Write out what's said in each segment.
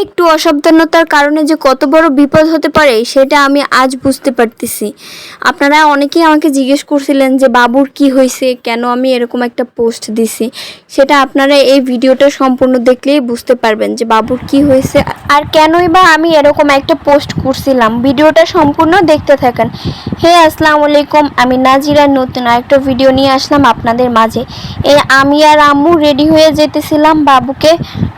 একটু অসাবধানতার কারণে যে কত বড় বিপদ হতে পারে, সেটা আমি আজ বুঝতে পারতেছি। আপনারা অনেকেই আমাকে জিজ্ঞেস করছিলেন যে, বাবুর কি হয়েছে? কেন আমি এরকম একটা পোস্ট দিছি? সেটা আপনারা এই ভিডিওটা সম্পূর্ণ দেখলেই বুঝতে পারবেন যে, বাবুর কি হয়েছে? আর কেনই বা আমি এরকম একটা পোস্ট করছিলাম? ভিডিওটা সম্পূর্ণ দেখতে থাকেন। হে, আসসালামু আলাইকুম, আমি নাজিরা, নতুন আরেকটা ভিডিও নিয়ে আসলাম আপনাদের মাঝে। এই আমি আর আম্মু রেডি হয়ে যেতেছিলাম বাবুকে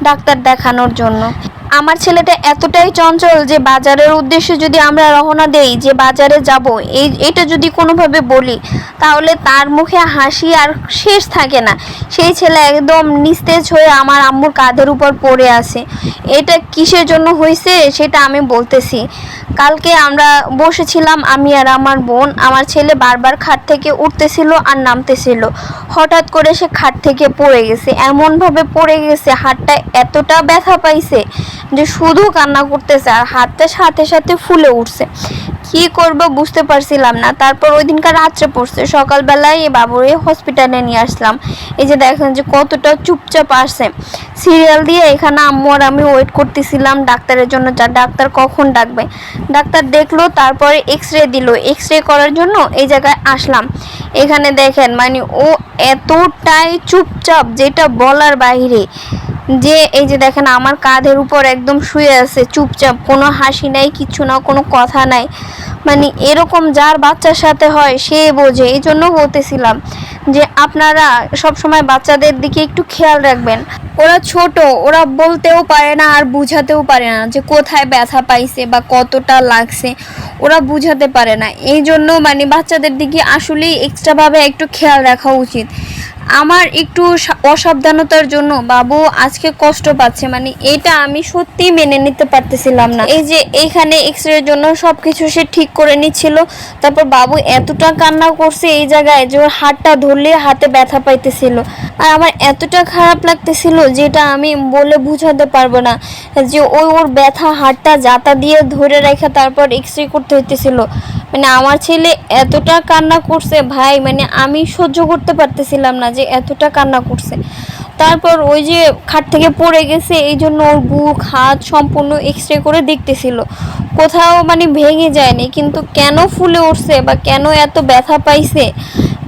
ডাক্তার দেখানোর জন্য। আমার ছেলেটা এতটাই চঞ্চল যে বাজারের উদ্দেশ্যে যদি আমরা রওনা দেই, যে বাজারে যাব, এই, এটা যদি কোনোভাবে বলি, তাহলে তার মুখে হাসি আর শেষ থাকে না। সেই ছেলে একদম নিস্তেজ হয়ে আমার আম্মুর কাঁধের উপর পড়ে আছে। এটা কিসের জন্য হয়েছে সেটা আমি বলতেছি। কালকে আমরা বসেছিলাম, আমি আর আমার বোন, আমার ছেলে বারবার খাট থেকে উঠতেছিল আর নামতেছিল। হঠাৎ করে সে খাট থেকে পড়ে গেছে। এমনভাবে পড়ে গেছে, হাতটা এতটা ব্যথা পাইছে যে শুধু কান্না করতেছে আর হাতটা সাথে সাথে ফুলে উঠছে। কি করব বুঝতে পারছিলাম না। তারপর ওই দিনকার রাত্রে পড়ছে। সকালবেলায় এই বাবুরে হসপিটালে নিয়ে আসলাম। এই যে দেখেন যে কতটা চুপচাপ আসছে। সিরিয়াল দিয়ে এখানে আম্মু আর আমি ওয়েট করতেছিলাম ডাক্তারের জন্য। যা ডাক্তার কখন ডাকবে? ডাক্তার দেখল, তারপরে এক্স রে দিল। এক্স রে করার জন্য এই জায়গায় আসলাম। এখানে দেখেন মানে ও এতটাই চুপচাপ যেটা বলার বাইরে। যে, এই যে দেখেন, আমার কাঁধের উপর একদম শুয়ে আছে, চুপচাপ, কোনো হাসি নাই, কিছু না, কোনো কথা নাই। মানে এরকম যার বাচ্চার সাথে হয়, সে বোঝে। এই জন্য বলতেছিলাম যে, আপনারা সব সময় বাচ্চাদের দিকে একটু খেয়াল রাখবেন। ওরা ছোট, ওরা বলতেও পারে না আর বুঝাতেও পারে না যে, কোথায় ব্যথা পাইছে বা কতটা লাগছে। ওরা বুঝাতে পারে না। এই জন্য মানে বাচ্চাদের দিকে আসলেই এক্সট্রাভাবে একটু খেয়াল রাখা উচিত। আমার একটু অসাবধানতার জন্য, বাবু, আজকে কষ্ট পাচ্ছে। মানে এটা আমি সত্যি মেনে নিতে পারতেছিলাম না। এই যে এইখানে এক্স রের জন্য সবকিছু সে ঠিক করে নিচ্ছিল। তারপর, বাবু, এতটা কান্না করছে এই জায়গায় যে ওর হাতটা ধরলে হাতে ব্যথা পাইতেছিল। আর আমার এতটা খারাপ লাগতেছিল যেটা আমি বলে বুঝাতে পারব না, যে ওই ওর ব্যথা হাতটা জাতা দিয়ে ধরে রেখে তারপর এক্স রে করতে হইতেছিল। মানে আমার ছেলে এতটা কান্না করছে, ভাই মানে আমি সহ্য করতে পারতেছিলাম না যে এতটা কান্না করছে। তারপর ওই যে খাট থেকে পড়ে গেছে, এই জন্য ওর বুক, হাত সম্পূর্ণ এক্স রে করে দেখতেছিল। কোথাও মানে ভেঙে যায়নি, কিন্তু কেন ফুলে উঠছে বা কেন এত ব্যথা পাইছে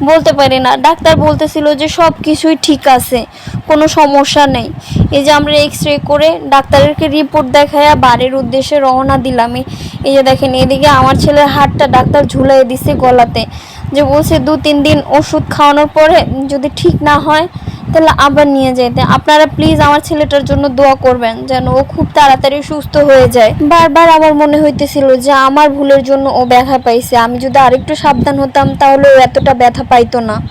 বলতে পারি না। ডাক্তার বলতেছিল যে সব কিছুই ঠিক আছে, কোনো সমস্যা নেই। এই যে আমরা এক্স রে করে ডাক্তারেরকে রিপোর্ট দেখায়া বাড়ির উদ্দেশ্যে রওনা দিলাম। এই- যে দেখেন, এদিকে আমার ছেলের হাতটা ডাক্তার ঝুলাই দিছে গলাতে। যে বলছে, দু, তিন দিন ওষুধ খাওয়ানোর পরে যদি ঠিক না হয়, তাহলে আবার নিয়ে যেতে আপনারা প্লিজ আমার ছেলেটার জন্য দোয়া করবেন যেন ও খুব তাড়াতাড়ি সুস্থ হয়ে যায়। বারবার আমার মনে হইতেছিল যে আমার ভুলের জন্য ও ব্যথা পাইছে। আমি যদি আরেকটু সাবধান হতাম, তাহলে ও এতটা ব্যথা পাইতো না।